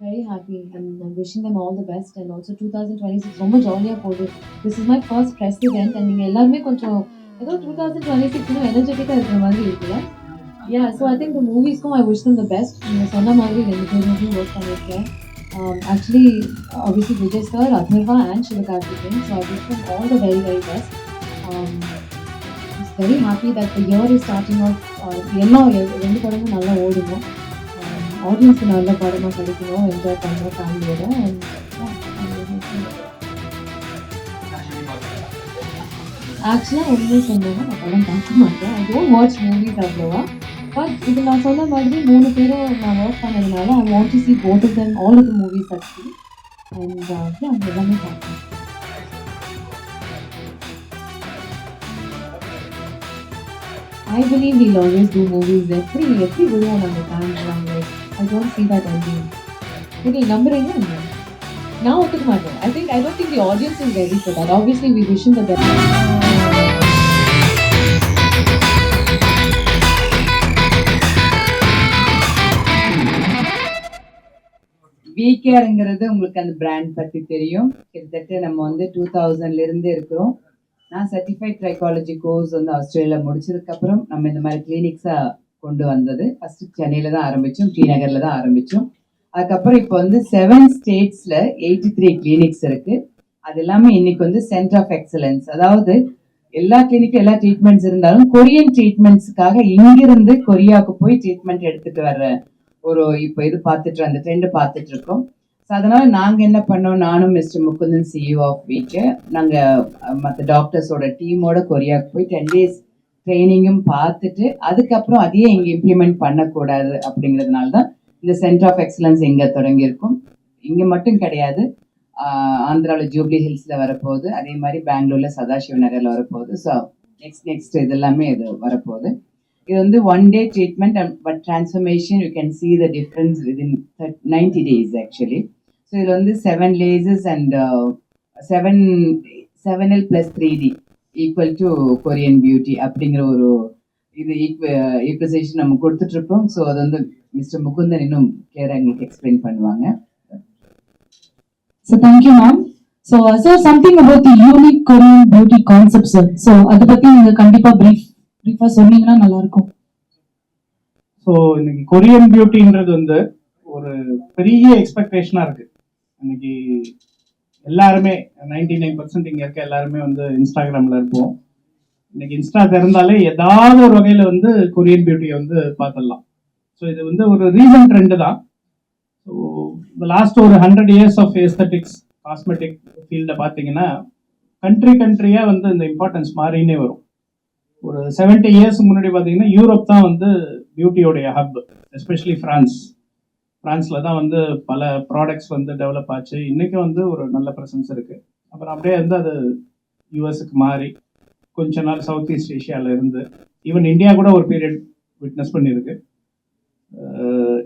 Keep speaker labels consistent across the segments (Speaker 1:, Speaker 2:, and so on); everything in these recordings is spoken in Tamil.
Speaker 1: Very happy and I'm wishing them all the best and also 2026 ரொம்ப ஜாலியாக போகுது. This is my first press event and நீங்கள் எல்லாருமே கொஞ்சம் ஏதோ டூ தௌசண்ட் டுவெண்ட்டி சிக்ஸ்னு எனர்ஜெட்டிக்காக இருக்கிற மாதிரி இருக்குல்ல? யா ஸோ ஐ திங்க் இந்த மூவிஸ்க்கும் I wish them the best நீங்கள் சொன்ன மாதிரி ரெண்டு பேரும் ஒர்க் பண்ணியிருக்கேன். Um, actually obviously Vijay sir Atharvaa and Sivakarthikeyan so I wish them all the very very best it's very happy that the year is starting off எல்லா ரெண்டு படமும் நல்லா ஓடுவோம் ஆடியன்ஸ்க்கு நல்ல படமாக கிடைக்கணும் என்ஜாய் பண்ணணும் ஃபேமிலியோட அண்ட் ஆக்சுவலாக உண்மையை சொன்னேன்னா நான் படம் பார்க்க மாட்டேன். ஐ டோன்ட் வாட்ச் மூவிஸ் அவ்வளோவா. பட் இது நான் சொன்ன மாதிரி மூணு பேரும் நான் ஒர்க் பண்ணதுனால I want to see both of them all of the movies actually and வந்து அவங்க எல்லாமே பார்ப்பேன். I believe we'll always do movies எப்படி எப்படி விடுவோம் நம்ம ஃபேன்ஸ் நாங்கள் I don't see that ending நீ நம்புறீங்க என்ன நான் ஒத்துக்க மாட்டேன் I think I don't think the audience is ready for that obviously we wish the best
Speaker 2: விகேஆர்ங்கிறது உங்களுக்கு அந்த பிராண்ட் பற்றி தெரியும். கிட்டத்தட்ட நம்ம வந்து டூ தௌசண்ட்லேருந்து இருக்கிறோம். நான் சர்டிஃபைட் ட்ரைக்காலஜி கோர்ஸ் வந்து ஆஸ்திரேலியா முடிச்சதுக்கப்புறம் நம்ம இந்த மாதிரி கிளினிக்ஸா கொண்டு வந்தது. ஃபர்ஸ்ட் சென்னையில தான் ஆரம்பிச்சோம் டி நகர்ல தான் ஆரம்பிச்சோம். அதுக்கப்புறம் இப்போ வந்து செவன் ஸ்டேட்ஸ்ல எயிட்டி த்ரீ கிளினிக்ஸ் இருக்கு. அது எல்லாமே இன்னைக்கு வந்து சென்டர் ஆஃப் எக்ஸலன்ஸ் அதாவது எல்லா கிளினிக்கும் எல்லா ட்ரீட்மெண்ட்ஸ் இருந்தாலும் கொரியன் ட்ரீட்மெண்ட்ஸுக்காக இங்கிருந்து கொரியாவுக்கு போய் ட்ரீட்மெண்ட் எடுத்துட்டு வர்ற ஒரு இப்போ இது பார்த்துட்டு அந்த ட்ரெண்டு பார்த்துட்டு இருக்கோம். ஸோ அதனால நாங்கள் என்ன பண்ணோம்? நானும் மிஸ்டர் முகுந்தன் சிஇஓ ஆஃப் வீக்கு நாங்கள் மற்ற டாக்டர்ஸோட டீமோட கொரியாவுக்கு போய் டென் டேஸ் ட்ரைனிங்கும் பார்த்துட்டு அதுக்கப்புறம் அதையே இங்கே இம்ப்ளிமெண்ட் பண்ணக்கூடாது அப்படிங்கிறதுனால தான் இந்த சென்டர் ஆஃப் எக்ஸலன்ஸ் இங்கே தொடங்கியிருக்கும். இங்கே மட்டும் கிடையாது. ஆந்திராவில் ஜூப்ளி ஹில்ஸில் வரப்போகுது. அதே மாதிரி பெங்களூரில் சதாசிவ நகரில் வரப்போகுது. ஸோ நெக்ஸ்ட் நெக்ஸ்ட் இது எல்லாமே இது வரப்போகுது. இது வந்து one day treatment but transformation you can see the difference within ninety days actually so இதில் வந்து seven lasers and seven seven L plus three D equal to Korean beauty அப்படிங்கிற ஒரு இது ஈக்குவசேஷன் நம்ம கொடுத்துட்ருக்கோம் ஸோ அது வந்து மிஸ்டர் முகுந்தன் இன்னும் கிளியராக எங்களுக்கு எக்ஸ்பிளைன் பண்ணுவாங்க
Speaker 3: So thank you, ma'am. So, uh, sir, something about the unique Korean beauty concept, sir. So, அதை பத்தி நீங்க கண்டிப்பா brief brief சொன்னீங்கன்னா நல்லா இருக்கும்.
Speaker 4: ஸோ இன்னைக்கு கொரியன் பியூட்டின்றது வந்து ஒரு பெரிய எக்ஸ்பெக்டேஷனாக இருக்கு இன்னைக்கு எல்லாருமே நைன்டி நைன் பர்சன்ட் இங்கே இருக்க எல்லாருமே வந்து இன்ஸ்டாகிராமில் இருப்போம். இன்னைக்கு இன்ஸ்டா திறந்தாலே ஏதாவது ஒரு வகையில் வந்து கொரியன் பியூட்டியை வந்து பார்த்துடலாம். ஸோ இது வந்து ஒரு ரீசன்ட் ட்ரெண்டு தான். ஸோ லாஸ்ட் ஒரு hundred years of aesthetics cosmetic ஃபீல்டில் பார்த்தீங்கன்னா கண்ட்ரி கண்ட்ரியாக வந்து இந்த இம்பார்ட்டன்ஸ் மாறினே வரும். ஒரு செவன்டி இயர்ஸ் முன்னாடி பார்த்தீங்கன்னா யூரோப் தான் வந்து பியூட்டியோடைய ஹப் எஸ்பெஷலி ஃப்ரான்ஸ் ஃப்ரான்ஸில் தான் வந்து பல ப்ராடக்ட்ஸ் வந்து டெவலப் ஆச்சு. இன்றைக்கும் வந்து ஒரு நல்ல ப்ரெசன்ஸ் இருக்குது அப்புறம் அப்படியே வந்து அது யூஎஸ்க்கு மாறி கொஞ்ச நாள் சவுத் ஈஸ்ட் ஏஷியாவில் இருந்து ஈவன் இந்தியா கூட ஒரு பீரியட் விட்னஸ் பண்ணியிருக்கு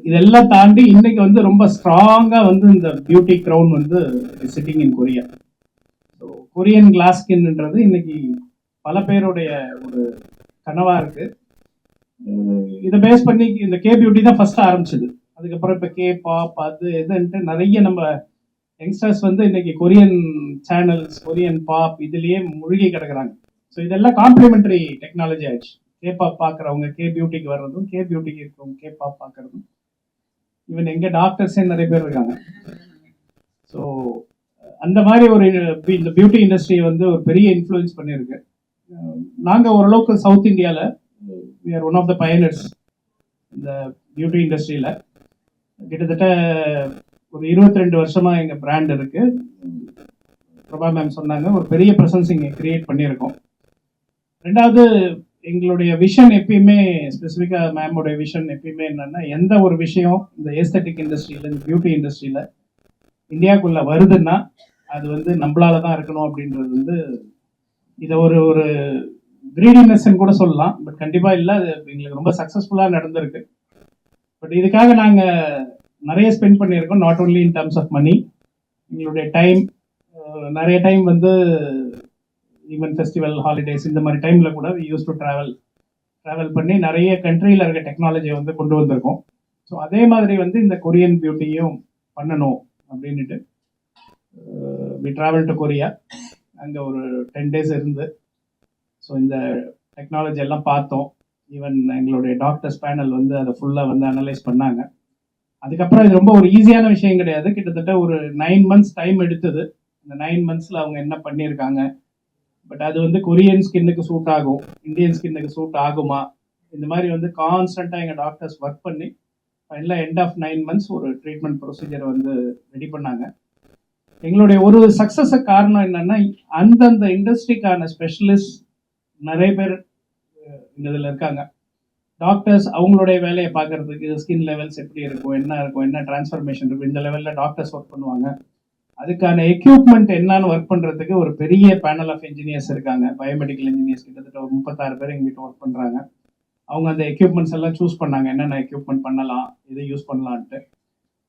Speaker 4: இதெல்லாம் தாண்டி இன்னைக்கு வந்து ரொம்ப ஸ்ட்ராங்காக வந்து இந்த பியூட்டி க்ரௌன் வந்து sitting in Korea so Korean glass ஸ்கின்ன்றது இன்னைக்கு பல பேருடைய ஒரு கனவாக இருக்குது இதை பேஸ் பண்ணி இந்த கே பியூட்டி தான் ஃபஸ்ட்டு ஆரம்பிச்சது. அதுக்கப்புறம் இப்போ கே பாப் அது இதுன்ட்டு நிறைய நம்ம யங்ஸ்டர்ஸ் வந்து இன்னைக்கு கொரியன் சேனல்ஸ் கொரியன் பாப் இதுலேயே மூழ்கி கிடக்குறாங்க. ஸோ இதெல்லாம் காம்ப்ளிமெண்ட்ரி டெக்னாலஜி ஆயிடுச்சு. கே பாப் பார்க்குறவங்க கே பியூட்டிக்கு வர்றதும் கே பியூட்டிக்கு இருக்கிறவங்க கே பாப் பார்க்குறதும் ஈவன் எங்கே டாக்டர்ஸே நிறைய பேர் இருக்காங்க. ஸோ அந்த மாதிரி ஒரு இந்த பியூட்டி இண்டஸ்ட்ரி வந்து ஒரு பெரிய இன்ஃப்ளூயன்ஸ் பண்ணியிருக்கு. நாங்கள் ஓரளவுக்கு சவுத் இந்தியாவில் we are one of the pioneers இந்த பியூட்டி இண்டஸ்ட்ரியில் கிட்டத்தட்ட ஒரு இருபத்தி ரெண்டு வருஷமா எங்க பிராண்ட் இருக்கு. பிரபா மேம் சொன்னாங்க ஒரு பெரிய ப்ரெசன்ஸ் இங்கே கிரியேட் பண்ணியிருக்கோம். ரெண்டாவது எங்களுடைய விஷன் எப்பயுமே ஸ்பெசிஃபிக்காக மேமோடைய விஷன் எப்பயுமே என்னென்னா எந்த ஒரு விஷயம் இந்த ஏஸ்தட்டிக் இண்டஸ்ட்ரியில் இந்த பியூட்டி இண்டஸ்ட்ரியில் இந்தியாவுக்குள்ளே வருதுன்னா அது வந்து நம்மளால தான் இருக்கணும் அப்படின்றது வந்து இதை ஒரு ஒரு கிரீடினஸ்ன்னு கூட சொல்லலாம். பட் கண்டிப்பாக இல்லை அது எங்களுக்கு ரொம்ப சக்ஸஸ்ஃபுல்லாக நடந்திருக்கு. பட் இதுக்காக நாங்கள் நிறைய ஸ்பெண்ட் பண்ணியிருக்கோம் not only in terms of money எங்களுடைய டைம் நிறைய டைம் வந்து ஈவன் ஃபெஸ்டிவல் ஹாலிடேஸ் இந்த மாதிரி டைமில் கூட யூஸ் டு ட்ராவல் ட்ராவல் பண்ணி நிறைய கண்ட்ரியில் இருக்க டெக்னாலஜியை வந்து கொண்டு வந்திருக்கோம். ஸோ அதே மாதிரி வந்து இந்த கொரியன் பியூட்டியும் பண்ணணும் அப்படின்னுட்டு வி ட்ராவல் டு கொரியா அங்கே ஒரு டென் டேஸ் இருந்து ஸோ இந்த டெக்னாலஜி எல்லாம் பார்த்தோம். ஈவன் எங்களுடைய டாக்டர்ஸ் பேனல் வந்து அதை ஃபுல்லாக வந்து அனலைஸ் பண்ணாங்க. அதுக்கப்புறம் இது ரொம்ப ஒரு ஈஸியான விஷயம் கிடையாது. கிட்டத்தட்ட ஒரு நைன் மந்த்ஸ் டைம் எடுத்தது. இந்த நைன் மந்த்ஸில் அவங்க என்ன பண்ணியிருக்காங்க? பட் அது வந்து கொரியன் ஸ்கின்னுக்கு சூட் ஆகும். இந்தியன் ஸ்கின்னுக்கு சூட் ஆகுமா? இந்த மாதிரி வந்து கான்ஸ்டண்ட்டாக எங்கள் டாக்டர்ஸ் ஒர்க் பண்ணி ஃபைனலாக எண்ட் ஆஃப் நைன் மந்த்ஸ் ஒரு ட்ரீட்மெண்ட் ப்ரொசீஜரை வந்து ரெடி பண்ணாங்க. எங்களுடைய ஒரு சக்ஸஸ காரணம் என்னன்னா அந்தந்த இண்டஸ்ட்ரிக்கான ஸ்பெஷலிஸ்ட் நிறைய பேர் இந்த இதில் இருக்காங்க. டாக்டர்ஸ் அவங்களுடைய வேலையை பார்க்கறதுக்கு ஸ்கின் லெவல்ஸ் எப்படி இருக்கும் என்ன இருக்கும் என்ன டிரான்ஸ்ஃபர்மேஷன் இருக்கும் இந்த லெவலில் டாக்டர்ஸ் ஒர்க் பண்ணுவாங்க. அதுக்கான எக்யூப்மெண்ட் என்னன்னு ஒர்க் பண்ணுறதுக்கு ஒரு பெரிய பேனல் ஆஃப் இன்ஜினியர்ஸ் இருக்காங்க. பயோமெடிக்கல் இன்ஜினியர்ஸ் கிட்டத்தட்ட ஒரு முப்பத்தாறு பேர் எங்கிட்ட ஒர்க் பண்ணுறாங்க அவங்க அந்த எக்யூப்மெண்ட்ஸ் எல்லாம் சூஸ் பண்ணாங்க. என்னென்ன எக்யூப்மெண்ட் பண்ணலாம் இதை யூஸ் பண்ணலான்ட்டு.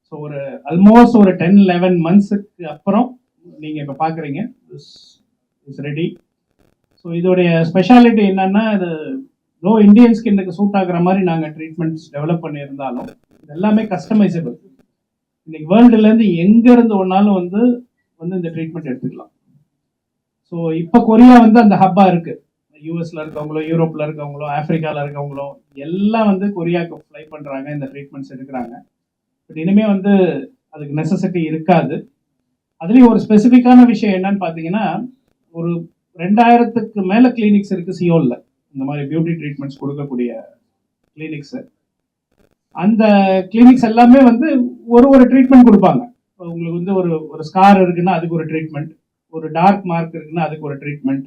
Speaker 4: ஸோ ஒரு ஆல்மோஸ்ட் ஒரு டென் லெவன் மந்த்ஸுக்கு அப்புறம் நீங்கள் இப்போ பார்க்குறீங்க இஸ் ரெடி ஸோ இதோடைய ஸ்பெஷாலிட்டி என்னன்னா இது லோ இந்தியன் ஸ்கின்னுக்கு சூட் ஆகுற மாதிரி நாங்கள் ட்ரீட்மெண்ட்ஸ் டெவலப் பண்ணியிருந்தாலும் இது எல்லாமே கஸ்டமைசபிள் இன்னைக்கு வேர்ல்டுலேருந்து எங்கேருந்து ஒன்றாலும் வந்து வந்து இந்த ட்ரீட்மெண்ட் எடுத்துக்கலாம். ஸோ இப்போ கொரியா வந்து அந்த ஹப்பாக இருக்குது யூஎஸ்ல இருக்கவங்களோ யூரோப்ல இருக்கவங்களோ ஆப்பிரிக்கால இருக்கவங்களோ எல்லாம் வந்து கொரியாவுக்கு ஃப்ளை பண்ணுறாங்க இந்த ட்ரீட்மெண்ட்ஸ் எடுக்கிறாங்க. பட் இனிமே வந்து அதுக்கு நெசசிட்டி இருக்காது. அதுலேயும் ஒரு ஸ்பெசிஃபிக்கான விஷயம் என்னன்னு பார்த்தீங்கன்னா ஒரு ரெண்டாயிரத்துக்கு மேலே கிளினிக்ஸ் இருக்குது சியோலில். இந்த மாதிரி பியூட்டி ட்ரீட்மெண்ட்ஸ் கொடுக்கக்கூடிய கிளினிக்ஸ் அந்த கிளினிக்ஸ் எல்லாமே வந்து ஒரு ஒரு ட்ரீட்மெண்ட் கொடுப்பாங்க. உங்களுக்கு வந்து ஒரு ஒரு ஸ்கார் இருக்குன்னா அதுக்கு ஒரு ட்ரீட்மெண்ட் ஒரு டார்க் மார்க் இருக்குன்னா அதுக்கு ஒரு ட்ரீட்மெண்ட்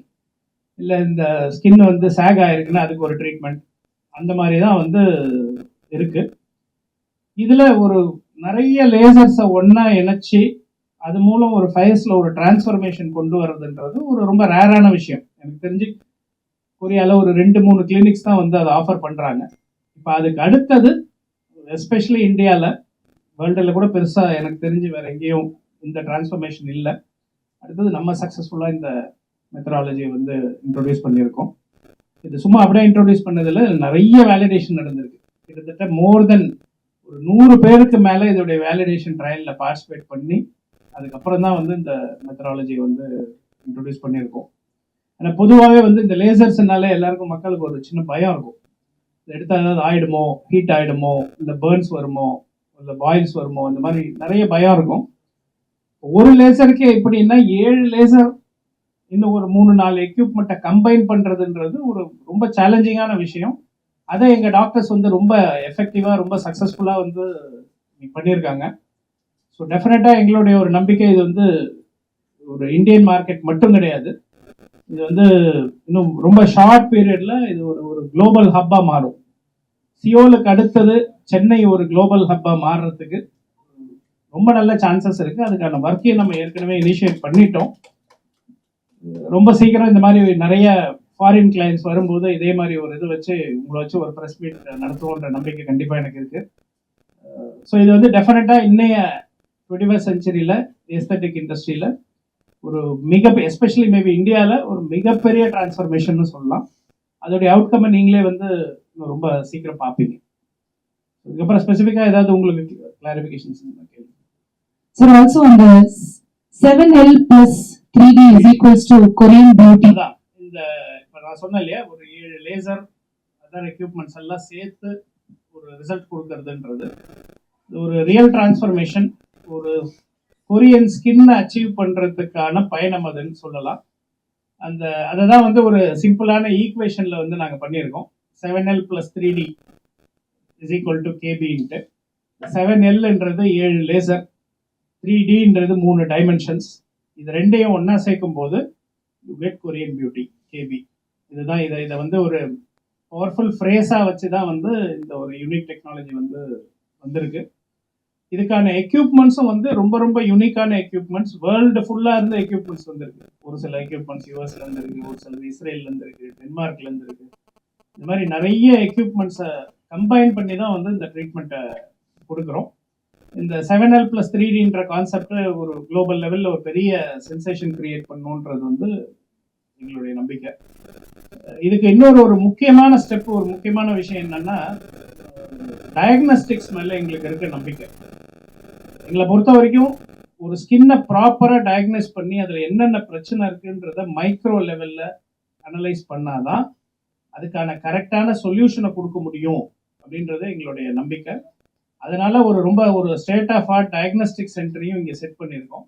Speaker 4: இல்லை இந்த ஸ்கின் வந்து சேக் ஆயிருக்குன்னா அதுக்கு ஒரு ட்ரீட்மெண்ட் அந்த மாதிரி தான் வந்து இருக்கு. இதில் ஒரு நிறைய லேசர்ஸை ஒன்றா இணைச்சி அது மூலம் ஒரு ஃபயர்ஸில் ஒரு டிரான்ஸ்ஃபர்மேஷன் கொண்டு வர்றதுன்றது ஒரு ரொம்ப ரேரான விஷயம். எனக்கு தெரிஞ்சு கொரியால ஒரு ரெண்டு மூணு கிளினிக்ஸ் தான் வந்து அதை ஆஃபர் பண்றாங்க. இப்போ அதுக்கு அடுத்தது எஸ்பெஷலி இந்தியாவில் வேர்ல்டில் கூட பெருசாக எனக்கு தெரிஞ்சு வேற எங்கேயும் இந்த டிரான்ஸ்ஃபர்மேஷன் இல்லை. அடுத்தது நம்ம சக்ஸஸ்ஃபுல்லாக இந்த மெத்தடாலஜியை வந்து இன்ட்ரொடியூஸ் பண்ணியிருக்கோம். இது சும்மா அப்படியே இன்ட்ரொடியூஸ் பண்ணதில் நிறைய வேலிடேஷன் நடந்திருக்கு. கிட்டத்தட்ட மோர் தென் ஒரு நூறு பேருக்கு மேலே இதோடைய வேலிடேஷன் ட்ரையலில் பார்ட்டிசிபேட் பண்ணி அதுக்கப்புறம் தான் வந்து இந்த மெத்தடாலஜியை வந்து இன்ட்ரொடியூஸ் பண்ணியிருக்கோம். ஆனால் பொதுவாகவே வந்து இந்த லேசர்ஸ்னால எல்லாருக்கும் மக்களுக்கு ஒரு சின்ன பயம் இருக்கும். எடுத்தால் ஏதாவது ஆயிடுமோ ஹீட் ஆகிடுமோ இல்லை பேர்ன்ஸ் வருமோ இல்லை பாயில்ஸ் வருமோ இந்த மாதிரி நிறைய பயம் இருக்கும். ஒரு லேசருக்கே எப்படின்னா ஏழு லேசர் இன்னும் ஒரு மூணு நாலு எக்யூப்மெண்ட்டை கம்பைன் பண்ணுறதுன்றது ஒரு ரொம்ப சேலஞ்சிங்கான விஷயம். அதை எங்கள் டாக்டர்ஸ் வந்து ரொம்ப எஃபெக்டிவாக ரொம்ப சக்ஸஸ்ஃபுல்லாக வந்து பண்ணியிருக்காங்க. ஸோ டெஃபினட்டாக எங்களுடைய ஒரு நம்பிக்கை இது வந்து ஒரு இந்தியன் மார்க்கெட் மட்டும் கிடையாது. இது வந்து இன்னும் ரொம்ப ஷார்ட் பீரியட்ல இது ஒரு ஒரு குளோபல் ஹப்பா மாறும். சியோலுக்கு அடுத்தது சென்னை ஒரு குளோபல் ஹப்பா மாறுறதுக்கு ரொம்ப நல்ல சான்சஸ் இருக்கு. அதுக்கான ஒர்க்கையும் நம்ம ஏற்கனவே இனிஷியேட் பண்ணிட்டோம். ரொம்ப சீக்கிரம் இந்த மாதிரி நிறைய ஃபாரின் கிளைண்ட்ஸ் வரும்போது இதே மாதிரி ஒரு இது வச்சு உங்களை வச்சு ஒரு ப்ரெஸ் மீட் நடத்துவோன்ற நம்பிக்கை கண்டிப்பாக எனக்கு இருக்கு. ஸோ இது வந்து டெஃபினட்டாக இன்னைய டுவெண்ட்டி ஃபஸ்ட் செஞ்சுரியில் எஸ்தட்டிக் இண்டஸ்ட்ரியில் ஒரு மிக எஸ்பெஷலி மேபி இந்தியாவில் ஒரு மிகப்பெரிய டிரான்ஸ்ஃபர்மேஷன் சொல்லலாம். அதோடைய அவுட்கம்மை நீங்களே வந்து ரொம்ப சீக்கிரம் பார்ப்பீங்க. இதுக்கப்புறம் ஸ்பெசிஃபிக்காக ஏதாவது உங்களுக்கு கிளாரிஃபிகேஷன்ஸ் கேள்வி
Speaker 3: Sir, also on the 7L plus 3D is equals to Korean beauty.
Speaker 4: அதான் இந்த இப்போ நான் சொன்னேன் இல்லையா ஒரு ஏழு லேசர் அதர் எக்யூப்மெண்ட்ஸ் எல்லாம் சேர்த்து ஒரு ரிசல்ட் கொடுக்கறதுன்றது. ஒரு ரியல் டிரான்ஸ்ஃபர்மேஷன் ஒரு கொரியன் ஸ்கின் அச்சீவ் பண்ணுறதுக்கான பயணம் அதுன்னு சொல்லலாம். அந்த அதை தான் வந்து ஒரு சிம்பிளான ஈக்குவேஷனில் வந்து நாங்கள் பண்ணியிருக்கோம். Seven L plus three D is equal to கேபின்ட்டு seven எல்ன்றது ஏழு லேசர் த்ரீ டின்றது மூணு டைமென்ஷன்ஸ் இது ரெண்டையும் ஒன்றா சேர்க்கும் போது you get Korean beauty KB இதுதான் இதை இதை வந்து ஒரு பவர்ஃபுல் ஃப்ரேஸாக வச்சு தான் வந்து இந்த ஒரு யூனிக் டெக்னாலஜி வந்து வந்திருக்கு. இதுக்கான எக்யூப்மெண்ட்ஸும் வந்து ரொம்ப ரொம்ப யூனிக்கான எக்யூப்மெண்ட்ஸ் வேர்ல்டு ஃபுல்லாக இருந்த எக்யூப்மெண்ட்ஸ் வந்துருக்கு. ஒரு சில எக்யூப்மெண்ட்ஸ் யூஎஸ்ல இருந்து இருக்கு ஒரு சில இஸ்ரேல்ல இருந்து இருக்கு டென்மார்க்ல இருந்து இருக்கு இந்த மாதிரி நிறைய எக்யூப்மெண்ட்ஸை கம்பைன் பண்ணி தான் வந்து இந்த ட்ரீட்மெண்ட்டை கொடுக்குறோம். இந்த செவன் எல் பிளஸ் த்ரீ டின்ற கான்செப்ட் ஒரு குளோபல் லெவலில் ஒரு பெரிய சென்சேஷன் கிரியேட் பண்ணுன்றது வந்து எங்களுடைய நம்பிக்கை. இதுக்கு இன்னொரு ஒரு முக்கியமான ஸ்டெப் ஒரு முக்கியமான விஷயம் என்னன்னா டயக்னஸ்டிக்ஸ் மேலே எங்களுக்கு இருக்க நம்பிக்கை. எங்களை பொறுத்த வரைக்கும் ஒரு ஸ்கின்னை ப்ராப்பராக டயக்னைஸ் பண்ணி அதில் என்னென்ன பிரச்சனை இருக்குன்றத மைக்ரோ லெவலில் அனலைஸ் பண்ணாதான் அதுக்கான கரெக்டான சொல்யூஷனை கொடுக்க முடியும் அப்படின்றது எங்களுடைய நம்பிக்கை. அதனால ஒரு ரொம்ப ஒரு ஸ்டேட் ஆஃப் ஆர்ட் டயக்னஸ்டிக் சென்டரையும் இங்கே செட் பண்ணியிருக்கோம்.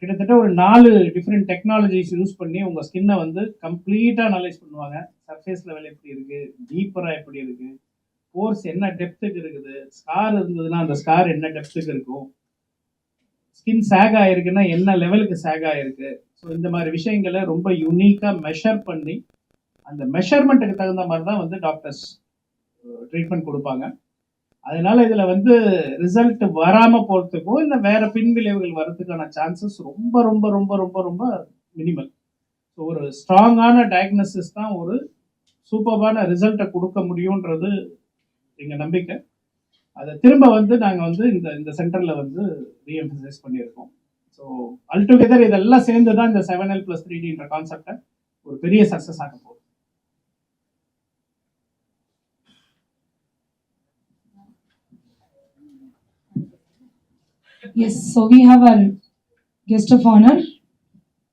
Speaker 4: கிட்டத்தட்ட ஒரு நாலு டிஃப்ரெண்ட் டெக்னாலஜிஸ் யூஸ் பண்ணி உங்கள் ஸ்கின்னை வந்து கம்ப்ளீட்டாக அனலைஸ் பண்ணுவாங்க. சர்ஃபேஸ் லெவல் எப்படி இருக்குது டீப்பராக எப்படி இருக்குது கோர்ஸ் என்ன டெப்த்துக்கு இருக்குது? ஸ்கார் இருந்ததுன்னா அந்த ஸ்கார் என்ன டெப்த்துக்கு இருக்கும்? ஸ்கின் சேக் ஆயிருக்குன்னா என்ன லெவலுக்கு சேக் ஆயிருக்கு? ஸோ இந்த மாதிரி விஷயங்களை ரொம்ப யூனிக்காக மெஷர் பண்ணி அந்த மெஷர்மெண்ட்டுக்கு தகுந்த மாதிரி தான் வந்து டாக்டர்ஸ் ட்ரீட்மெண்ட் கொடுப்பாங்க. அதனால இதில் வந்து ரிசல்ட் வராமல் போகிறதுக்கோ இல்லை வேற பின்விளைவுகள் வர்றதுக்கான சான்சஸ் ரொம்ப ரொம்ப ரொம்ப ரொம்ப ரொம்ப மினிமல் ஸோ ஒரு ஸ்ட்ராங்கான டயக்னோசிஸ் தான் ஒரு சூப்பரான ரிசல்ட்டை கொடுக்க முடியுன்றது எங்க நம்பிக்கை அதை திரும்ப வந்து நாங்க வந்து இந்த இந்த சென்டர்ல வந்து ரீஎம்பசைஸ் பண்ணியிருக்கோம் ஸோ அல்டுகெதர் இதெல்லாம் சேர்ந்து தான் இந்த செவன் எல் பிளஸ் த்ரீ டின்ற கான்செப்டை ஒரு பெரிய சக்ஸஸ் ஆக போகுது
Speaker 3: Yes, so we have our guest of honor,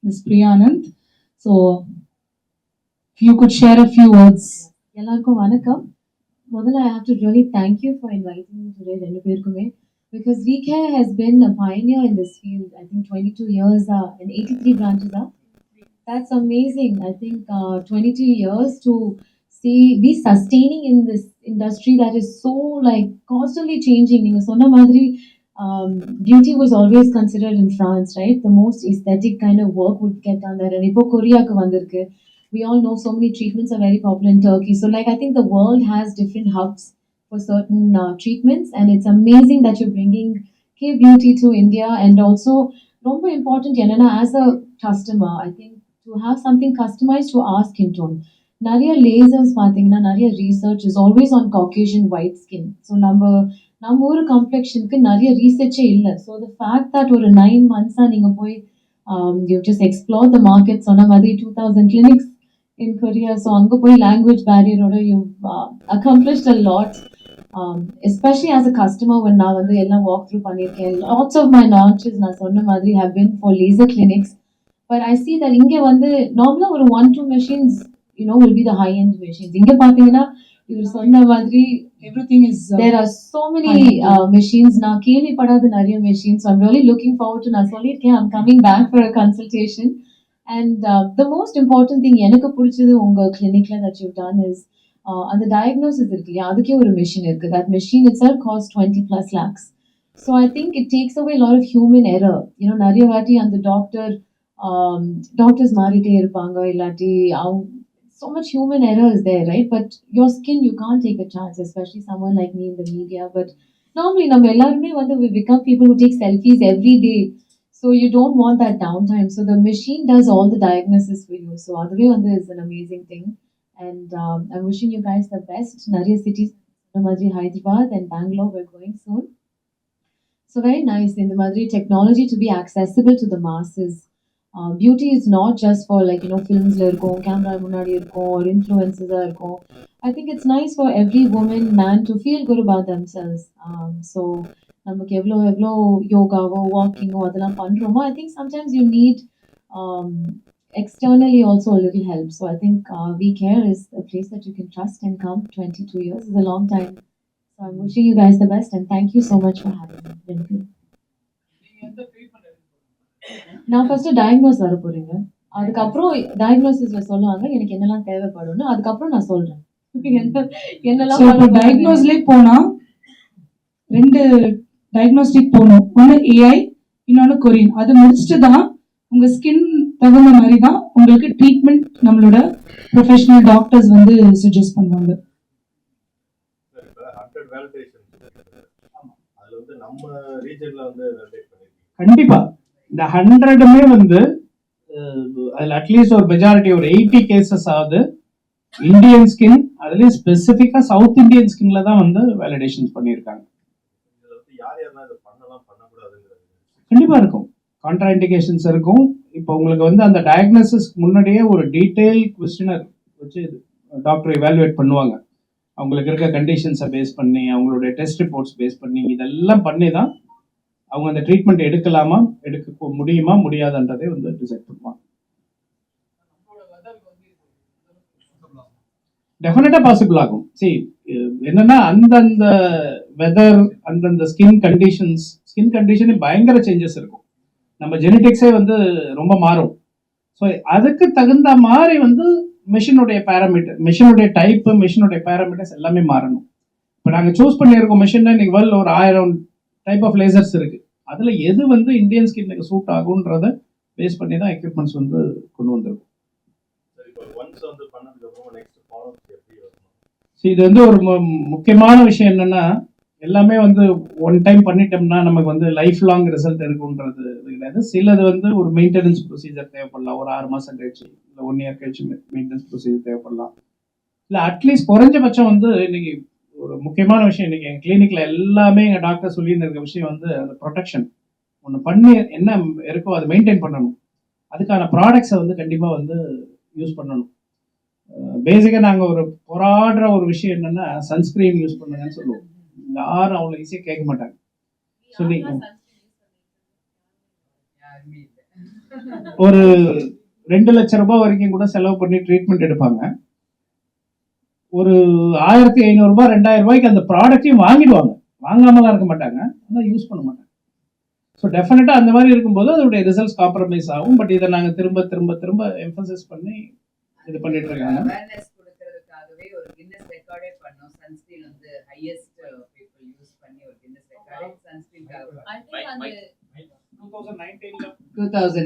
Speaker 3: Ms. Priyanand. So, if you could share a few words.
Speaker 1: எல்லாருக்கும் வணக்கம் முதல்ல I have to really thank you for inviting me today ரெண்டு பேருக்குமே because we care has been a pioneer in this field I think 22 years uh, and 83 branches are that's amazing I think uh, 22 years to see be sustaining in this industry that is so like constantly changing நீங்க சொன்ன மாதிரி um, beauty was always considered in France right the most aesthetic kind of work would get done there and இப்போ கொரியாக்கு வந்திருக்கு we all know so many treatments are very popular in Turkey. So, like, I think the world has different hubs for certain uh, treatments, and it's amazing that you're bringing K Beauty to India. And also, ரொம்ப important, Yanana, as a customer, I think to have something customized to our skin tone. நிறைய லேசர்ஸ் பார்த்தீங்கன்னா நிறைய research is always on Caucasian white skin so நம்ம நம்ம ஊர் கம்ப்ளெக்ஷனுக்கு நிறைய ரீசர்ச்சே இல்லை ஸோ த ஃபேக்ட் தட் ஒரு நைன் மந்த்ஸாக நீங்கள் போய் you just explore the market சொன்ன மாதிரி two thousand clinics In Korea. So அங்க போய் language barrier ஓட you've uh, accomplished a lot. Um, especially as a customer when நான் வந்து எல்லாம் walk through பண்ணியிருக்கேன் lots of my launches நான் சொன்ன மாதிரி have been for laser clinics but I see that இங்க வந்து நார்மலா ஒரு one two machines you know will be the high end machines இங்க பாத்தீங்கன்னா இவர் சொன்ன மாதிரி
Speaker 3: Everything is. Uh,
Speaker 1: there are so many
Speaker 3: High-end.
Speaker 1: uh, machines நான் கேள்விப்படாத நிறைய I'm really looking forward to நான் சொல்லியிருக்கேன் I'm coming back for a consultation and uh, the most important thing எனக்கு பிடிச்சது உங்க கிளினிக்ல that you've done is uh, அந்த diagnosis இருக்கு இல்லையா அதுக்கே ஒரு machine இருக்கு that machine itself costs 20 plus lakhs so I think it takes away a lot of human error you know நிறைய வாட்டி அந்த டாக்டர் டாக்டர்ஸ் மாறிட்டே இருப்பாங்க இல்லாட்டி அவங்க so much human error is there, right? But your skin, you can't take a chance, especially someone like me in the media. But normally, நம்ம எல்லாருமே வந்து we become people who take selfies every day. So you don't want that downtime. So the machine does all the diagnosis for you. So அதுவே வந்து is an amazing thing. And um, I'm wishing you guys the best. நிறைய cities, இந்த மாதிரி Hyderabad and Bangalore, we're going soon. So very nice in the Madri technology to be accessible to the masses. Uh, beauty is not just for like you know films இருக்கும் கேமரா முன்னாடி இருக்கும் or influencers ஆ இருக்கும் I think it's nice for every woman man to feel good about themselves um, so நமக்கு எவ்வளோ எவ்வளோ யோகாவோ வாக்கிங்கோ அதெல்லாம் um, externally also a little help so I think uh, We Care is a place that you can trust and come 22 years is a long time so I'm wishing you guys the best and thank you so much for having me Thank you. நான் ஃபர்ஸ்ட் டயக்னோஸ் வர போறீங்க அதுக்கப்புறம் டயக்னோசிஸ்ல சொல்லுவாங்க எனக்கு என்னெல்லாம் தேவைப்படும்னு அதுக்கப்புறம் நான் சொல்றேன் என்ன என்னெல்லாம்
Speaker 3: so
Speaker 1: பண்ண
Speaker 3: இப்போ
Speaker 1: போறீங்க?
Speaker 3: diagnoseலே போனா ரெண்டு டயக்னோஸ்டிக் போகணும். ஒன்று ஏஐ இன்னொன்று கொரியன் அது முடிச்சுட்டு தான் உங்க ஸ்கின் தகுந்த மாதிரி தான் உங்களுக்கு ட்ரீட்மெண்ட் நம்மளோட ப்ரொஃபஷனல் டாக்டர்ஸ் வந்து சஜஸ்ட் பண்ணுவாங்க.
Speaker 5: ஹண்ட்ரட் வேலிடேஷன் அதுல வந்து நம்ம ரீஜன்ல வந்து வேலிடேட் பண்ணிருக்கீங்க.
Speaker 4: கண்டிப்பா. இந்த ஹண்ட்ரடுமே வந்து அதுல அட்லீஸ்ட் ஒரு மெஜாரிட்டி ஒரு எயிட்டி கேசஸ் ஆகுது. இந்தியன் ஸ்கின் அதுலயும் ஸ்பெசிஃபிக்கா சவுத் இந்தியன் ஸ்கின்ல தான் வந்து வேலிடேஷன்ஸ் பண்ணியிருக்காங்க
Speaker 5: யார் யாரெல்லாம் இதை பண்ணலாம் பண்ணக்கூடாதுங்கிறது?
Speaker 4: கண்டிப்பா இருக்கும். கான்ட்ரா இண்டிகேஷன்ஸ் இருக்கும். இப்போ உங்களுக்கு வந்து அந்த டயக்னோசிஸ் முன்னாடியே ஒரு டீட்டெயில் கொஸ்டினர் வச்சு டாக்டர் இவாலுவேட் பண்ணுவாங்க. அவங்களுக்கு இருக்க கண்டிஷன்ஸை பேஸ் பண்ணி அவங்களுடைய டெஸ்ட் ரிப்போர்ட்ஸ் பேஸ் பண்ணி இதெல்லாம் பண்ணி தான் அவங்க அந்த ட்ரீட்மெண்ட் எடுக்கலாமா எடுக்க முடியுமா முடியாதுன்றதை வந்து டிசைட் பண்ணுவாங்க. டெஃபினட்டாக பாசிபிள் ஆகும். சரி என்னன்னா அந்தந்த வெதர் அந்தந்த ஸ்கின் கண்டிஷன்ஸ் ஸ்கின் கண்டிஷன் பயங்கர சேஞ்சஸ் இருக்கும். நம்ம ஜெனட்டிக்ஸே வந்து ரொம்ப மாறும். ஸோ அதுக்கு தகுந்த மாதிரி வந்து மிஷினுடைய பேராமீட்டர் மிஷினுடைய டைப்பு மிஷினுடைய பேராமீட்டர்ஸ் எல்லாமே மாறணும். இப்போ நாங்கள் சூஸ் பண்ணியிருக்கோம் மிஷினில் இன்னைக்கு வேர்ல்டில் ஒரு ஆயிரம் டைப் ஆஃப் லேசர்ஸ் இருக்கு. அதில் எது வந்து இந்தியன் ஸ்கின்னுக்கு சூட் ஆகுன்றத பேஸ் பண்ணி தான் எக்யூப்மெண்ட்ஸ் வந்து கொண்டு வந்திருக்கோம். இது வந்து ஒரு முக்கியமான விஷயம் என்னன்னா எல்லாமே வந்து ஒன் டைம் பண்ணிட்டோம்னா நமக்கு வந்து லைஃப் லாங் ரிசல்ட் இருக்குன்றது கிடையாது. சிலது வந்து ஒரு மெயின்டெனன்ஸ் ப்ரொசீஜர் தேவைப்படலாம். ஒரு ஆறு மாதம் கழிச்சு இல்லை ஒன் இயர் கழிச்சு மெயின்டெனன்ஸ் ப்ரொசீஜர் தேவைப்படலாம். இல்லை அட்லீஸ்ட் குறைஞ்சபட்சம் வந்து இன்னைக்கு ஒரு முக்கியமான விஷயம் இன்னைக்கு என் கிளினிக்ல எல்லாமே எங்கள் டாக்டர் சொல்லியிருந்த இருக்க விஷயம் வந்து அந்த ப்ரொடெக்ஷன் ஒன்று பண்ணி என்ன இருக்கோ அதை மெயின்டைன் பண்ணணும். அதுக்கான ப்ராடக்ட்ஸை வந்து கண்டிப்பாக வந்து யூஸ் பண்ணணும். பேசிக்காக நாங்கள் ஒரு போராடுற ஒரு விஷயம் என்னென்னா சன்ஸ்கிரீன் யூஸ் பண்ணுங்கன்னு சொல்லுவோம். யாரும் அவ்வளோ ஈஸியாக கேட்க மாட்டாங்க. சொல்லி ஒரு ரெண்டு லட்சம் ரூபாய் வரைக்கும் கூட செலவு பண்ணி ட்ரீட்மெண்ட் எடுப்பாங்க. ஒரு ஆயிரத்தி ஐநூறு ரூபாய் ரெண்டாயிரம் ரூபாய்க்கு அந்த ப்ராடக்ட்டையும் வாங்கிடுவாங்க. வாங்காமலாம் இருக்க மாட்டாங்க. ஆனால் யூஸ் பண்ண மாட்டாங்க. ஸோ டெஃபினட்டாக அந்த மாதிரி இருக்கும்போது அதோடைய ரிசல்ட்ஸ் காம்ப்ரமைஸ் ஆகும். பட் இதை நாங்கள் திரும்ப திரும்ப திரும்ப எம்ஃபசைஸ் பண்ணி இது பண்ணிட்டு இருக்காங்க.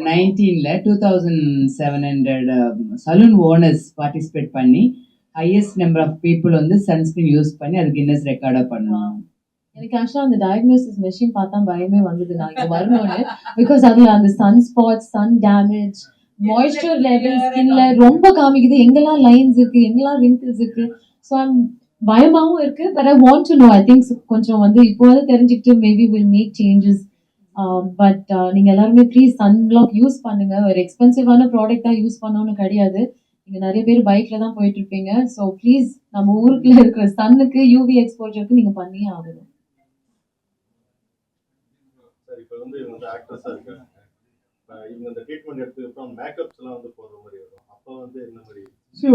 Speaker 2: நைன்டீன்ல two thousand seven hundred salon owners participate பண்ணி ஹையஸ்ட் நம்பர் ஆஃப் பீப்புள் வந்து சன்ஸ்கிரீன் யூஸ் பண்ணி அது கின்னஸ் ரெக்கார்டா பண்ணுவாங்க
Speaker 1: எனக்கு ஆக்சுவலா அந்த டயக்னோசிஸ் மெஷின் பார்த்தா பயமே வந்தது நான் இங்க வரணும்னு. பிகாஸ் அதுல அந்த sun spot sun damage moisture level ஸ்கின்ல ரொம்ப காமிக்குது. எங்கெல்லாம் லைன்ஸ் இருக்கு எங்கெல்லாம் ரிங்கிள்ஸ் இருக்கு? ஸோ பயமாவும் இருக்கு but I want to know I think கொஞ்சம் வந்து இப்போ வந்து தெரிஞ்சுக்கிட்டு maybe will make changes but நீங்க எல்லாருமே ப்ளீஸ் சன் பிளாக் யூஸ் பண்ணுங்க. ஒரு எக்ஸ்பென்சிவான ப்ராடக்ட் தான் யூஸ் பண்ணணும்னு கிடையாது. நீங்க நிறைய பேர் பைக்ல தான் போயிட்டு இருப்பீங்க ஸோ ப்ளீஸ் நம்ம ஊருக்குள்ள இருக்கிற சன்னுக்கு யூவி எக்ஸ்போஜருக்கு நீங்க பண்ணியே ஆகணும்.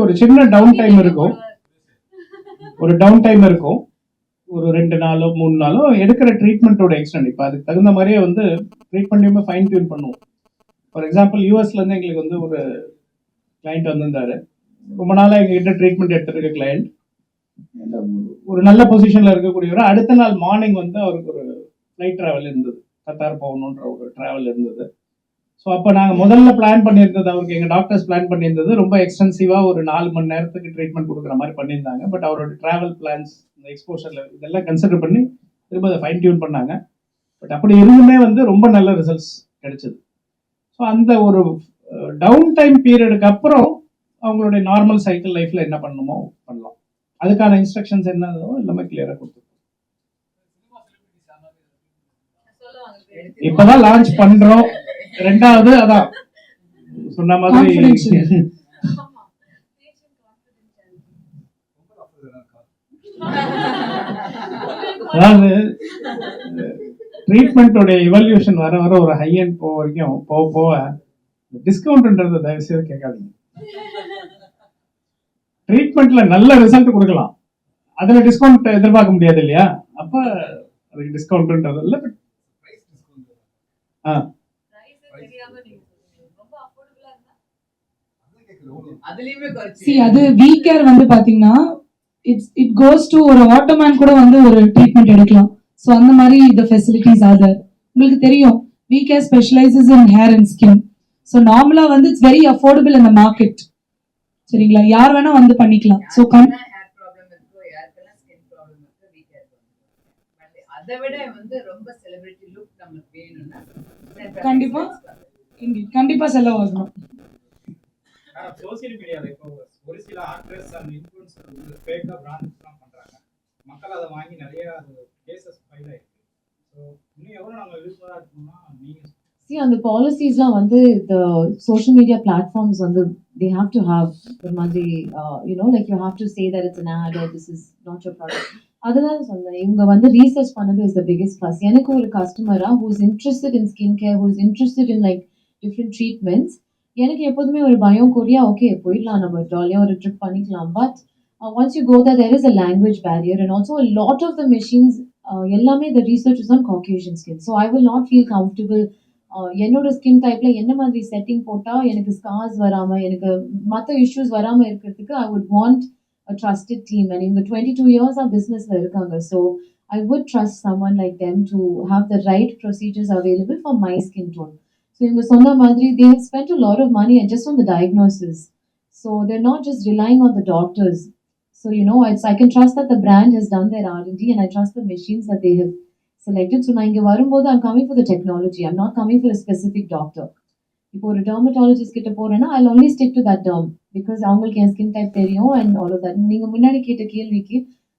Speaker 4: ஒரு சின்ன டவுன் டைம் இருக்கும். ஒரு டவுன் டைம் இருக்கும். ஒரு ரெண்டு நாளோ மூணு நாளோ எடுக்கிற ட்ரீட்மெண்ட்டோட எக்ஸ்டெண்ட் இப்போ அதுக்கு தகுந்த மாதிரியே வந்து ட்ரீட்மெண்ட்டையுமே ஃபைன் டியூன் பண்ணுவோம். ஃபார் எக்ஸாம்பிள் யூஎஸ்லேருந்து எங்களுக்கு வந்து ஒரு கிளைண்ட் வந்திருந்தாரு. ரொம்ப நாளாக எங்ககிட்ட ட்ரீட்மெண்ட் எடுத்துருக்க கிளைண்ட் ஒரு நல்ல பொசிஷனில் இருக்கக்கூடியவர். அடுத்த நாள் மார்னிங் வந்து அவருக்கு ஒரு ஃப்ளைட் ட்ராவல் இருந்தது. கத்தார் போகணுன்ற ஒரு ட்ராவல் இருந்தது. ஸோ அப்போ நாங்கள் முதல்ல பிளான் பண்ணியிருந்தது அவருக்கு எங்கள் டாக்டர்ஸ் பிளான் பண்ணியிருந்தது ரொம்ப எக்ஸ்டென்சிவாக ஒரு நாலு மணி நேரத்துக்கு ட்ரீட்மெண்ட் கொடுக்குற மாதிரி பண்ணியிருந்தாங்க. பட் அவரோட ட்ராவல் பிளான்ஸ் இந்த எக்ஸ்போஷரில் இதெல்லாம் கன்சிடர் பண்ணி திரும்ப அதை ஃபைன் டியூன் பண்ணாங்க. பட் அப்படி இருந்துமே வந்து ரொம்ப நல்ல ரிசல்ட்ஸ் கிடைச்சது. ஸோ அந்த ஒரு டவுன் டைம் பீரியடுக்கு அப்புறம் அவங்களுடைய நார்மல் சைக்கிள் லைஃப்பில் என்ன பண்ணணுமோ பண்ணலாம். அதுக்கான இன்ஸ்ட்ரக்ஷன்ஸ் என்னதோ எல்லாமே கிளியராக கொடுத்துருக்கோம். இப்பதான் லான்ச் பண்றோம். ரெண்டாவது அதான். சொன்ன மாதிரி. அதாவது ட்ரீட்மெண்ட்டோட எவல்யூஷன் வர வர ஒரு ஹை அண்ட் போக வரைக்கும் போக போக டிஸ்கவுண்ட்ன்றதை தயவு செய்து கேட்காதீங்க. ட்ரீட்மெண்ட்ல நல்ல ரிசல்ட் கொடுக்கலாம். அதுல டிஸ்கவுண்ட் எதிர்பார்க்க முடியாது இல்லையா? அப்ப அதுக்கு டிஸ்கவுண்ட்ன்றது இல்லை பட் ஆ.
Speaker 3: சி அது வி கேர் வந்து பாத்தீங்கன்னா இட்ஸ் இட் கோஸ் டு ஒரு ஆட்டோமேன் கூட வந்து ஒரு ட்ரீட்மெண்ட் எடுக்கலாம். ஸோ அந்த மாதிரி இந்த ஃபெசிலிட்டிஸ் அது உங்களுக்கு தெரியும் we care specializes in hair and skin so நார்மலா வந்து இட்ஸ் வெரி அஃபோர்டபுள் இந்த மார்க்கெட் சரிங்களா? யார் வேணா வந்து பண்ணிக்கலாம். ஸோ கம் கண்டிப்பா. கண்டிப்பா செலவாகணும்
Speaker 6: ஆனா சோசியல் மீடியால இப்போ ஒரு சில ஆக்ட்ரஸ் அண்ட் இன்ஃபுளுசர் வந்து ஃபேக்கா பிராண்ட்ஸ் எல்லாம் பண்றாங்க. மக்கள் அதை வாங்கி நிறைய அது கேசஸ் ஃபைல் ஆயிருக்கு. ஸோ இன்னும் எவ்வளவு நாங்க யூஸ்ஃபுல்லா இருக்கணும்னா நீங்க
Speaker 1: See, அந்த பாலிசிஸ்லாம் வந்து the social media platforms வந்து they have to have ஒரு மாதிரி uh, you know like you have to say that it's an ad or this is not your product. அதுதான் சொன்னேன் இவங்க வந்து ரீசர்ச் பண்ணது இஸ் த பிகெஸ்ட் ப்ளஸ் எனக்கு ஒரு கஸ்டமரா who's interested in skin care who is interested in like different treatments எனக்கு எப்போதுமே ஒரு பயம் கொரியா ஓகே போயிடலாம் நம்ம ஜாலியாக ஒரு ட்ரிப் பண்ணிக்கலாம். But once you go that there is a language barrier and also a lot of uh, எல்லாமே the research is on Caucasian skin so I will not feel comfortable என்னோட ஸ்கின் டைப்ல என்ன மாதிரி செட்டிங் போட்டால் எனக்கு ஸ்கார்ஸ் வராமல் எனக்கு மற்ற இஷ்யூஸ் வராமல் இருக்கிறதுக்கு I would want a trusted team and இவங்க டுவெண்ட்டி டூ இயர்ஸ் ஆஃப் பிஸ்னஸில் இருக்காங்க. So I would trust someone like them to have the right procedures available for my skin tone so இவங்க சொன்ன மாதிரி they have spend a lot of money just on the diagnosis so they're not just relying on the doctors so you know it's I can trust that the brand has done their RD and I trust the machines that they have selected so நான் இங்கே வரும்போது I'm coming for the technology I'm not coming for specific doctor இப்போ ஒரு டெர்மட்டாலஜிஸ்ட் கிட்ட போறேன்னா I only stick to that term because அவங்களுக்கு என் ஸ்கின் டைப் தெரியும் அண்ட் ஆல் ஆஃப் தட் நீங்க முன்னாடி கேட்ட கேள்விக்கு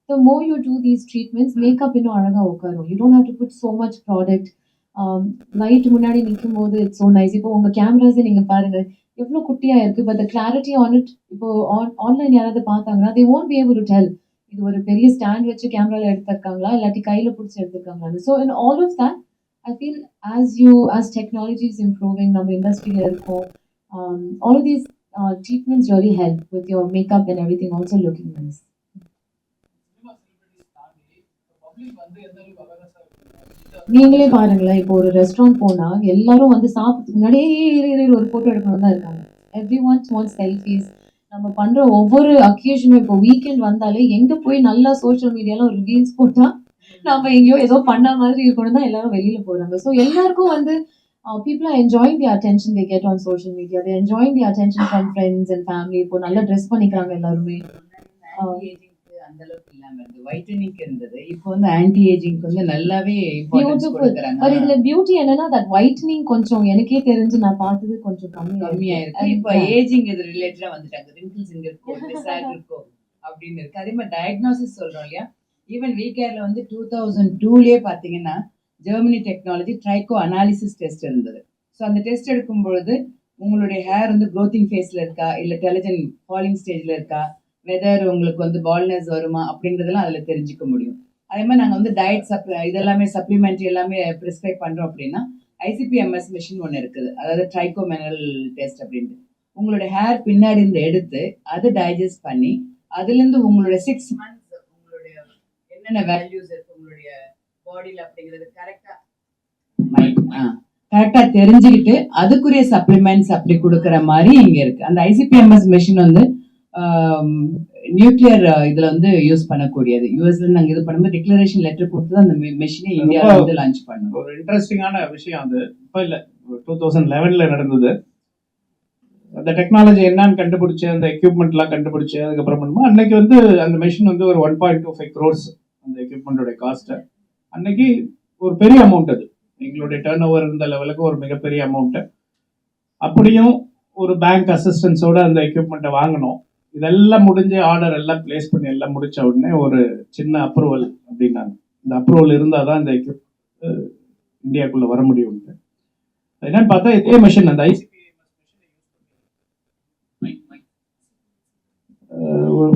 Speaker 1: the more you do these treatments makeup இன்னும் அழகா உட்காரும் you don't have to put so much product Light முன்னாடி நிற்கும் போது இட்ஸ் ஸோ நைஸ் இப்போ உங்கள் கேமராஸே நீங்கள் பாருங்க. எவ்வளோ குட்டியாக இருக்கு but the clarity on it இப்போ ஆன்லைன் யாராவது பார்த்தாங்கன்னா they won't be able to tell இது ஒரு பெரிய ஸ்டாண்ட் வச்சு கேமராவில் எடுத்திருக்காங்களா? இல்லாட்டி கையில் பிடிச்சி எடுத்திருக்காங்களா so in all of that I feel as you as technology's improving improving, நம்ம இண்டஸ்ட்ரியில் இருக்கோம் um, these treatments these help treatments really help with your thing also everything also looking nice. நீங்களே பாருங்களேன். இப்போ ஒரு ரெஸ்டாரண்ட் போனா எல்லாரும் வந்து சாப்பிட்றதுக்கு முன்னாடியே ஒரு போட்டோ எடுக்கணும் தான் இருக்காங்க. எவ்ரி ஒன்ஸ் ஒன் செல்ஃபீஸ் நம்ம பண்ற ஒவ்வொரு அக்கேஷனும் இப்போ வீக்கெண்ட் வந்தாலே எங்க போய் நல்லா சோஷியல் மீடியால ஒரு ரீல்ஸ் போட்டா நம்ம எங்கேயோ ஏதோ பண்ண மாதிரி இருக்கணும் தான் எல்லாரும் வெளியில போறாங்க. ஸோ எல்லாருக்கும் வந்து people are enjoying the attention they get on social media they enjoying the attention from friends and family இப்போ நல்லா ட்ரெஸ் பண்ணிக்கிறாங்க எல்லாருமே.
Speaker 2: அந்த அளவுக்கு இல்லாம இருந்தது ஒயிட்டனிங் இருந்தது. இப்போ வந்து ஆன்டி ஏஜிங்க்கு வந்து நல்லாவே. கொடுக்குறாங்க.
Speaker 1: பட் இதுல பியூட்டி என்னன்னா தட் ஒயிட்னிங் கொஞ்சம் எனக்கே தெரிஞ்சு நான் பார்த்தது கொஞ்சம் கம்மியா
Speaker 2: கம்மியா இருக்கு இப்போ ஏஜிங் இது ரிலேட்டடா வந்துட்டாங்க. ரிங்கிள்ஸ் இங்க இருக்கும் டிசார்ட் இருக்கும் அப்படின்னு இருக்கு. அதே மாதிரி டயக்னோசிஸ் சொல்றோம் இல்லையா? ஈவன் வீகேர்ல வந்து டூ தௌசண்ட் டூலயே பாத்தீங்கன்னா Germany technology tricho analysis test இருந்தது. ஸோ அந்த டெஸ்ட் எடுக்கும் பொழுது உங்களுடைய ஹேர் வந்து க்ரோத்திங் ஃபேஸ்ல இருக்கா? இல்ல டெலிஜன் ஃபாலிங் ஸ்டேஜ்ல இருக்கா? வெதர் உங்களுக்கு வந்து பால்னஸ் வருமா அப்படின்றதெல்லாம் அதுல தெரிஞ்சுக்க முடியும். அதே மாதிரி நாங்கள் வந்து டயட் சப் இதெல்லாமே சப்ளிமெண்ட் எல்லாமே ப்ரிஸ்கிரைப் பண்றோம் அப்படின்னா ஐசிபிஎம்எஸ் மிஷின் ஒன்று இருக்குது. அதாவது ட்ரைகோமெனல் டெஸ்ட் அப்படின்ட்டு. உங்களோட ஹேர் பின்னாடி இருந்து எடுத்து அதை டைஜஸ்ட் பண்ணி அதுலேருந்து உங்களுடைய சிக்ஸ் மந்த்ஸ் உங்களுடைய என்னென்ன வேல்யூஸ் இருக்கு உங்களுடைய பாடியில் அப்படிங்கிறது கரெக்டாக கரெக்டாக தெரிஞ்சுக்கிட்டு அதுக்குரிய சப்ளிமெண்ட்ஸ் அப்படி கொடுக்குற மாதிரி இங்கே இருக்கு. அந்த ஐசிபிஎம்எஸ் மிஷின் வந்து நியூக்ளியர் இதுல வந்து யூஸ் பண்ணக்கூடியது. யூஎஸ்ல நாங்க இது பண்ணும்போது டிக்ளரேஷன் லெட்டர் கொடுத்து அந்த மெஷினை இந்தியாவில் வந்து லான்ச் பண்ணோம்
Speaker 4: ஒரு இன்ட்ரெஸ்டிங்கான விஷயம் அது. இப்போ இல்லை டூ தௌசண்ட் லெவனில் நடந்தது. அந்த டெக்னாலஜி என்னன்னு கண்டுபிடிச்சு அந்த எக்யூப்மெண்ட்லாம் கண்டுபிடிச்சு அதுக்கப்புறம் பண்ணுமோ அன்னைக்கு வந்து அந்த மெஷின் வந்து ஒரு one point two five crores அந்த எக்யூப்மெண்ட்டோட காஸ்ட்டு அன்னைக்கு ஒரு பெரிய அமௌண்ட் அது. எங்களுடைய டேர்ன் ஓவர் இருந்த லெவலுக்கு ஒரு மிகப்பெரிய அமௌண்ட்டு அப்படியும் ஒரு பேங்க் அசிஸ்டன்ஸோட அந்த எக்யூப்மெண்ட்டை வாங்கினோம். இதெல்லாம் முடிஞ்சு ஆர்டர் எல்லாம் பிளேஸ் பண்ணி எல்லாம் முடிச்ச உடனே ஒரு சின்ன அப்ரூவல் அப்படின்னாங்க. இந்த அப்ரூவல் இருந்தால் தான் இந்த எக்யூப் இந்தியாக்குள்ளே வர முடியும். என்னன்னு பார்த்தா இதே மிஷின் அந்த ஐசிபி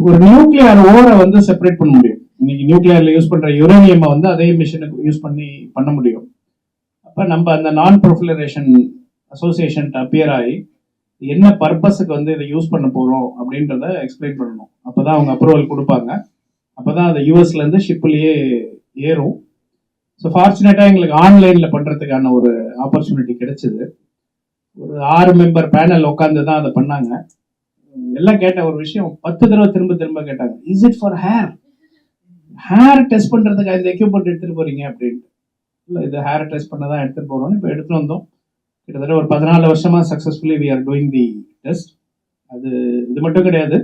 Speaker 4: ஒரு நியூக்ளியர் ஓரை வந்து செப்பரேட் பண்ண முடியும். இன்னைக்கு நியூக்ளியர்ல யூஸ் பண்ற யுரேனியமை வந்து அதே மிஷினுக்கு யூஸ் பண்ணி பண்ண முடியும். அப்ப நம்ம அந்த நான் ப்ரொஃபிலரேஷன் அசோசியேஷன் அப்பியர் ஆகி என்ன பர்பஸுக்கு வந்து இதை யூஸ் பண்ண போகிறோம் அப்படின்றத எக்ஸ்பிளைன் பண்ணணும். அப்போ தான் அவங்க அப்ரூவல் கொடுப்பாங்க. அப்பதான் அது அந்த யூஎஸ்லேருந்து ஷிப்லயே ஏறும். ஸோ ஃபார்ச்சுனேட்டாக எங்களுக்கு ஆன்லைனில் பண்ணுறதுக்கான ஒரு ஆப்பர்ச்சுனிட்டி கிடைச்சது. ஒரு ஆறு மெம்பர் பேனல் உட்காந்து தான் அதை பண்ணாங்க. எல்லாம் கேட்ட ஒரு விஷயம் பத்து தடவை திரும்ப திரும்ப கேட்டாங்க is it for hair hair test பண்ணுறதுக்கு இந்த எக்யூப்மெண்ட் எடுத்துகிட்டு போகிறீங்க அப்படின்ட்டு. இல்லை இது ஹேர் டெஸ்ட் பண்ண தான் எடுத்துகிட்டு போறோம்னு இப்போ எடுத்துகிட்டு வந்தோம். கிட்டத்தட்ட ஒரு பதினாலு வருஷமாக successfully we are doing the test அது இது மட்டும் கிடையாது.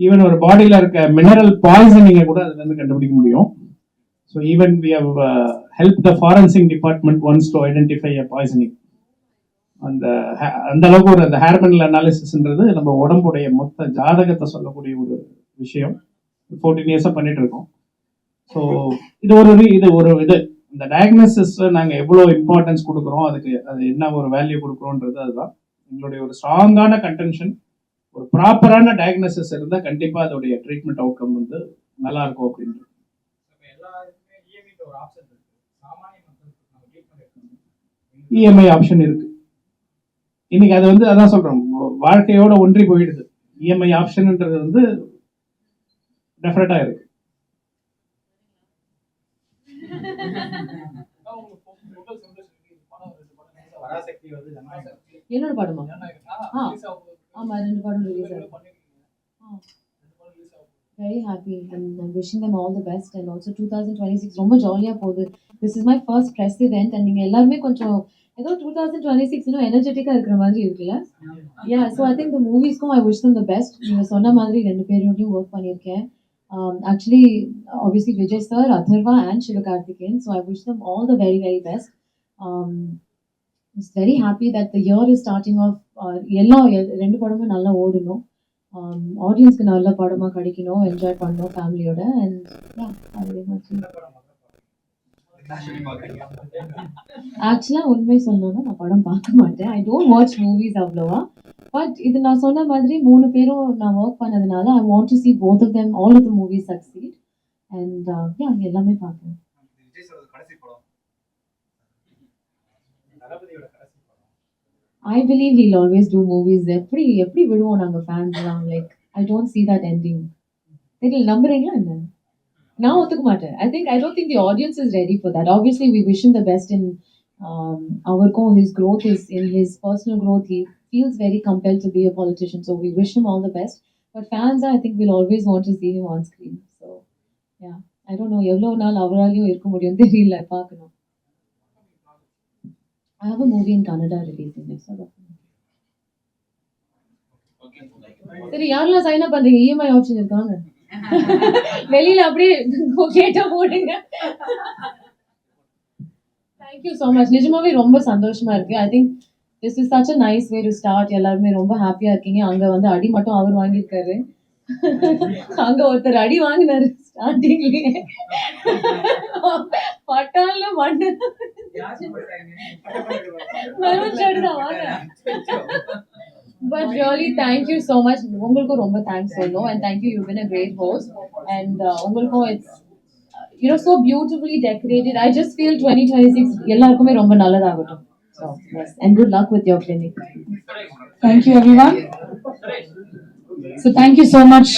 Speaker 4: ஈவன் ஒரு பாடியில் இருக்க மினரல் பாய்சனிங்கை கூட அதுலேருந்து கண்டுபிடிக்க முடியும். So even we have help the forensic department once to identify a poisoning அந்த அந்த அளவுக்கு ஒரு அந்த ஹேர்மெண்டல் அனாலிசிஸ்ன்றது நம்ம உடம்புடைய மொத்த ஜாதகத்தை சொல்லக்கூடிய ஒரு விஷயம். ஃபோர்டீன் இயர்ஸாக பண்ணிட்டு இருக்கோம். ஸோ இது ஒரு இது ஒரு இது இந்த டயக்னோசிஸ் நாங்கள் எவ்வளோ இம்பார்ட்டன்ஸ் கொடுக்குறோம் அதுக்கு அது என்ன ஒரு வேல்யூ கொடுக்குறோன்றது அதுதான். எங்களுடைய ஒரு ஸ்ட்ராங்கான கன்டென்ஷன் ஒரு ப்ராப்பரான டயக்னோசிஸ் இருந்தால் கண்டிப்பாக அதோடைய ட்ரீட்மெண்ட் அவுட்கம் வந்து நல்லா இருக்கும் அப்படின்றது. இஎம்ஐ ஆப்ஷன் இருக்கு. இன்னைக்கு அது வந்து அதான் சொல்றோம். வாழ்க்கையோட ஒன்றி போயிடுது. இஎம்ஐ ஆப்ஷன்ன்றது வந்து டெஃபரட்டா இருக்கு.
Speaker 1: என்னோட படமா? ஆமா ரெண்டு படம் release very happy and I'm wishing them all the best and also two thousand twenty six ரொம்ப ஜாலியாக போகுது. This is my first press event and நீங்கள் எல்லாருமே கொஞ்சம் ஏதோ டூ தௌசண்ட் டுவெண்ட்டி சிக்ஸ் இன்னும் எனர்ஜெட்டிக்காக இருக்கிற மாதிரி இருக்குல்ல? Yeah so I think the மூவிஸ்க்கும் I wish them the best நீங்கள் சொன்ன மாதிரி ரெண்டு பேரோடையும் ஒர்க் பண்ணியிருக்கேன். Actually obviously Vijay sir Atharva and Sivakarthikeyan so I wish them all the very very best it's very happy that the year is starting off எல்லா ரெண்டு படமும் நல்லா ஓடணும். Um, ஆடியன்ஸ்க்கு நல்ல படமாக கிடைக்கணும் என்ஜாய் பண்ணணும் ஃபேமிலியோட அண்ட் அதே மாதிரி. ஆக்சுவலாக உண்மை சொல்லணும்னா நான் படம் பார்க்க மாட்டேன். ஐ டோன்ட் வாட்ச் மூவிஸ் அவ்வளோவா. பட் இது நான் சொன்ன மாதிரி மூணு பேரும் நான் ஒர்க் பண்ணதுனால I want to see both of them all of the movies succeed and அங்கே எல்லாமே பார்ப்பேன்.
Speaker 6: தளபதியோட கடைசி படம்
Speaker 1: I believe he'll always do movies எப்படி எப்படி விடுவோம் நாங்கள் ஃபேன்ஸ்லாம் like I don't see that ending தெரியல நம்புறீங்களா என்ன நான் ஒத்துக்க மாட்டேன் I think I don't think the audience is ready for that obviously we wish in the best in அவருக்கும் his growth is in his personal growth he feels very compelled to be a politician so we wish him all the best but fans I think will always want to see him on screen so yeah I don't know எவ்வளோ நாள் அவராலையும் இருக்க முடியும் தெரியல பார்க்கணும் I have a movie in Canada releasing next month. சரி யாரெல்லாம் சைன் அப் பண்றீங்க? இஎம்ஐ ஆப்ஷன் இருக்காங்க வெளியில அப்படியே கேட்டா போடுங்க. தேங்க்யூ ஸோ மச் நிஜமாவே ரொம்ப சந்தோஷமா இருக்கு. I think this is such a nice way to start எல்லாருமே ரொம்ப ஹாப்பியா இருக்கீங்க. அங்க வந்து அடி மட்டும் அவர் வாங்கியிருக்காரு. அங்க ஒருத்தர் அடி வாங்கினாரு ஸ்டார்டிங்லயே பட்டால மண்ணு. மெரூன் ஷர்ட் தான் வாங்க but really thank you so much உங்களுக்கும் ரொம்ப தேங்க்ஸ் சொல்லணும் and thank you you been a great host and உங்களுக்கும் it's you know so beautifully decorated I just feel twenty twenty six எல்லாருக்குமே ரொம்ப நல்லதாகட்டும் so yes and good luck with your clinic
Speaker 3: Thank you, everyone. So thank you so much.